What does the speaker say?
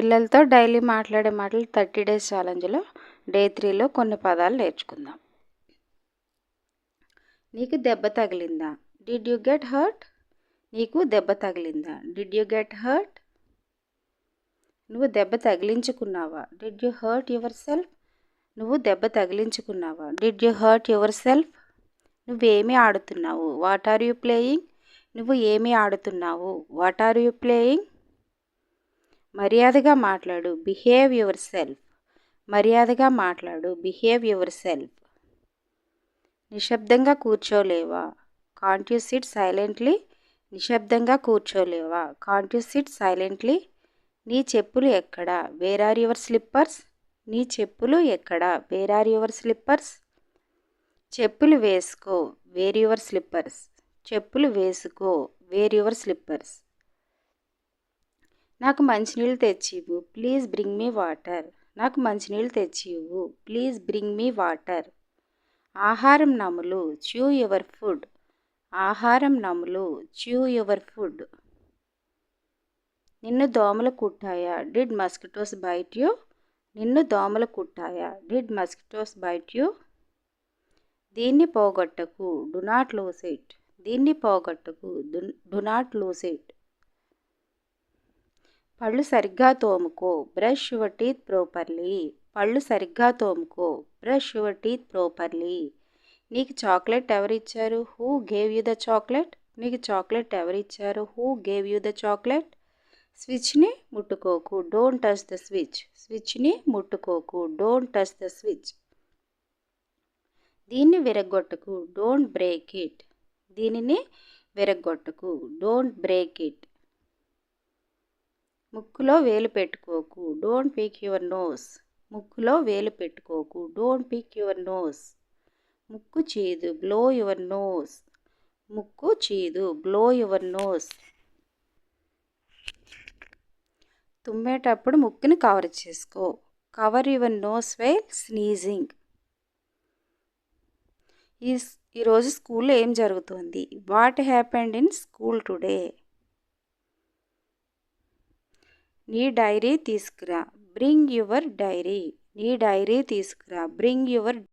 పిల్లలతో డైలీ మాట్లాడే మాటలు థర్టీ డేస్ ఛాలెంజ్లో డే త్రీలో కొన్ని పదాలు నేర్చుకుందాం. నీకు దెబ్బ తగిలిందా? డిడ్ యు గెట్ హర్ట్ నీకు దెబ్బ తగిలిందా? డిడ్ యు గెట్ హర్ట్ నువ్వు దెబ్బ తగిలించుకున్నావా? Did you hurt yourself నువ్వు దెబ్బ తగిలించుకున్నావా? Did you hurt yourself నువ్వేమి ఆడుతున్నావు? వాట్ ఆర్ యు ప్లేయింగ్ నువ్వు ఏమి ఆడుతున్నావు? వాట్ ఆర్ యూ ప్లేయింగ్ మర్యాదగా మాట్లాడు. బిహేవ్ యువర్ సెల్ఫ్ మర్యాదగా మాట్లాడు. బిహేవ్ యువర్ సెల్ఫ్ నిశ్శబ్దంగా కూర్చోలేవా? కాంట్ యూ సిట్ సైలెంట్లీ నిశ్శబ్దంగా కూర్చోలేవా? కాంట్ యూ సిట్ సైలెంట్లీ నీ చెప్పులు ఎక్కడ? వేర్ ఆర్ యువర్ స్లిప్పర్స్ నీ చెప్పులు ఎక్కడ? వేర్ ఆర్ యువర్ స్లిప్పర్స్ చెప్పులు వేసుకో. వేర్ యువర్ స్లిప్పర్స్ చెప్పులు వేసుకో. వేర్ యువర్ స్లిప్పర్స్ నాకు మంచినీళ్ళు తెచ్చి ఇవ్వు ప్లీజ్ బ్రింగ్ మీ వాటర్. నాకు మంచినీళ్ళు తెచ్చి ఇవ్వు ప్లీజ్ బ్రింగ్ మీ వాటర్. ఆహారం నములు చ్యూ యువర్ ఫుడ్ ఆహారం నములు చ్యూ యువర్ ఫుడ్ నిన్ను దోమలు కుట్టాయా? డిడ్ మస్కిటోస్ బైట్ యూ నిన్ను దోమలు కుట్టాయా? డిడ్ మస్కిటోస్ బైట్ యూ దీన్ని పోగొట్టకు డు నాట్ లూస్ ఇట్ దీన్ని పోగొట్టకు డు నాట్ లూస్ ఇట్ పళ్ళు సరిగ్గా తోముకో బ్రష్ యువర్ టీత్ ప్రాపర్లీ. పళ్ళు సరిగ్గా తోముకో బ్రష్ యువర్ టీత్ ప్రాపర్లీ. నీకు చాక్లెట్ ఎవరిచ్చారు? Who gave you the chocolate? నీకు చాక్లెట్ ఎవరిచ్చారు? Who gave you the chocolate? స్విచ్ని ముట్టుకోకు డోంట్ టచ్ ద స్విచ్. స్విచ్ని ముట్టుకోకు డోంట్ టచ్ ద స్విచ్. దీన్ని విరగొట్టకు డోంట్ బ్రేక్ ఇట్. దీనిని విరగొట్టకు డోంట్ బ్రేక్ ఇట్. ముక్కులో వేలు పెట్టుకోకు. డోంట్ పీక్ యువర్ నోస్ ముక్కులో వేలు పెట్టుకోకు. డోంట్ పీక్ యువర్ నోస్ ముక్కు చీదు. బ్లో యువర్ నోస్ ముక్కు చీదు. బ్లో యువర్ నోస్ తుమ్మేటప్పుడు ముక్కుని కవర్ చేసుకో. Cover your nose while sneezing ఈ ఈరోజు స్కూల్లో ఏం జరుగుతుంది? What happened in school today నీ డైరీ తీసుకురా. Bring your diary. నీ డైరీ తీసుకురా. Bring your